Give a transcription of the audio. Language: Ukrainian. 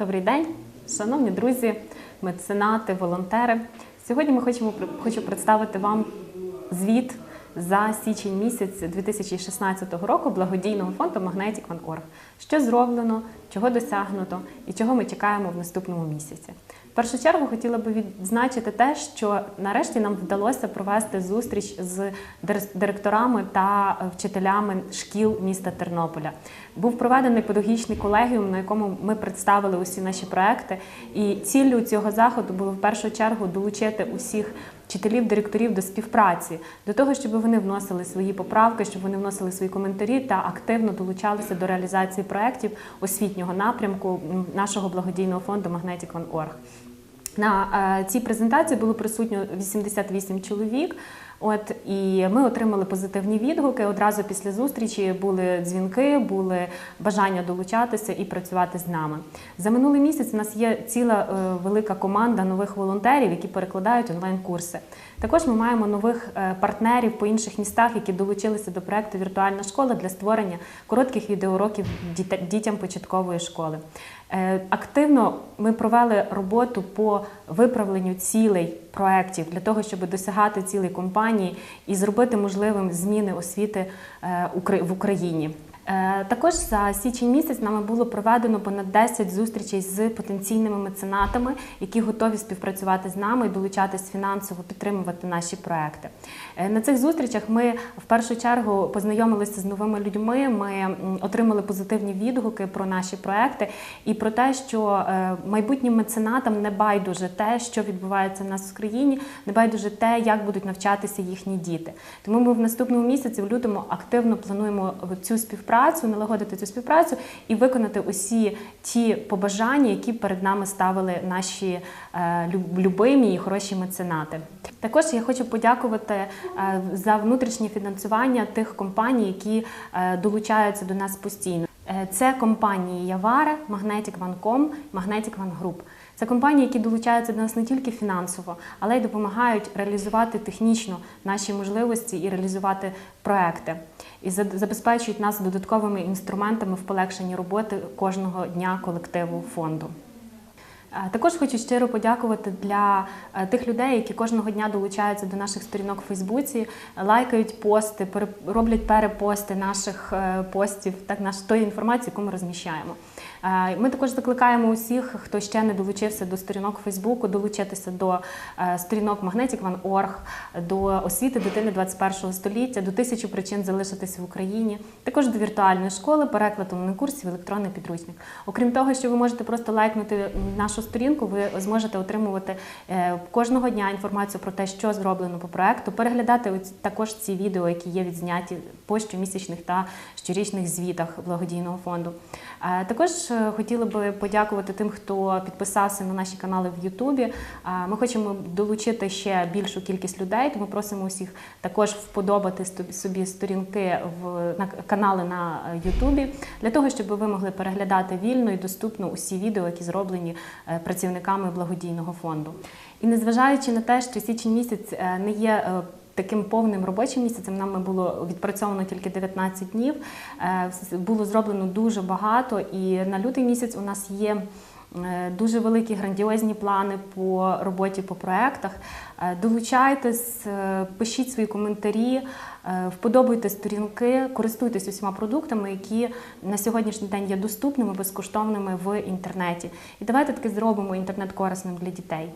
Добрий день, шановні друзі, меценати, волонтери. Сьогодні ми хочемо хочу представити вам звіт за січень місяць 2016 року благодійного фонду Magnetic.org. Що зроблено, чого досягнуто і чого ми чекаємо в наступному місяці. Першу чергу хотіла би відзначити те, що нарешті нам вдалося провести зустріч з дир- директорами та вчителями шкіл міста Тернополя. Був проведений педагогічний колегіум, на якому ми представили усі наші проекти. І ціллю цього заходу було в першу чергу долучити усіх вчителів, директорів до співпраці, до того, щоб вони вносили свої поправки, щоб вони вносили свої коментарі та активно долучалися до реалізації проєктів освітнього напрямку нашого благодійного фонду Magnetic.org. На е, цій презентації було присутньо 88 чоловік. От і ми отримали позитивні відгуки. Одразу після зустрічі були дзвінки, були бажання долучатися і працювати з нами. За минулий місяць у нас є ціла е, велика команда нових волонтерів, які перекладають онлайн-курси. Також ми маємо нових е, партнерів по інших містах, які долучилися до проекту Віртуальна школа для створення коротких відеоуроків дітям початкової школи. Е, Активно ми провели роботу по виправленню цілей проєктів для того, щоб досягати цілей компанії і зробити можливим зміни освіти е, в Україні. Е, Також за січень місяць нами було проведено понад 10 зустрічей з потенційними меценатами, які готові співпрацювати з нами і долучатись фінансово, підтримувати наші проекти. Е, На цих зустрічах ми в першу чергу познайомилися з новими людьми. Ми отримали позитивні відгуки про наші проекти і про те, що е, майбутнім меценатам не байдуже те, що відбувається в нас в країні, не байдуже те, як будуть навчатися їхні діти. Тому ми в наступному місяці, в лютому, активно плануємо цю співпрацю, налагодити цю співпрацю і виконати усі ті побажання, які перед нами ставили наші е, любимі і хороші меценати. Також я хочу подякувати е, за внутрішнє фінансування тих компаній, які е, долучаються до нас постійно. Це компанії Явара, Magnetic One.com, Magnetic One Group. Це компанії, які долучаються до нас не тільки фінансово, але й допомагають реалізувати технічно наші можливості і реалізувати проекти. І за- забезпечують нас додатковими інструментами в полегшенні роботи кожного дня колективу фонду. Е, Також хочу щиро подякувати для е, тих людей, які кожного дня долучаються до наших сторінок у Фейсбуці, лайкають пости, роблять перепости наших е, постів, так наш тої інформації, яку ми розміщаємо. Ми також закликаємо усіх, хто ще не долучився до сторінок Фейсбуку, долучитися до сторінок Magnetic.org, до освіти дитини 21 століття, до тисячі причин залишитися в Україні, також до віртуальної школи, переклад онлайн-курсів, електронний підручник. Окрім того, що ви можете просто лайкнути нашу сторінку, ви зможете отримувати е, кожного дня інформацію про те, що зроблено по проекту, переглядати також ці відео, які є відзняті по щомісячних та щорічних звітах благодійного фонду. Е, Також е, хотіла би подякувати тим, хто підписався на наші канали в Ютубі. Ми хочемо долучити ще більшу кількість людей, тому просимо усіх також вподобати собі сторінки в на канали на Ютубі для того, щоб ви могли переглядати вільно і доступно усі відео, які зроблені працівниками благодійного фонду. І незважаючи на те, що січень місяць е, не є е, Таким повним робочим місяцем нами було відпрацьовано тільки 19 днів. Е, Було зроблено дуже багато, і на лютий місяць у нас є е, дуже великі грандіозні плани по роботі по проектах. Е, Долучайтесь, е, пишіть свої коментарі, е, вподобайте сторінки, користуйтесь усіма продуктами, які на сьогоднішній день є доступними, безкоштовними в інтернеті. І давайте таки зробимо інтернет корисним для дітей.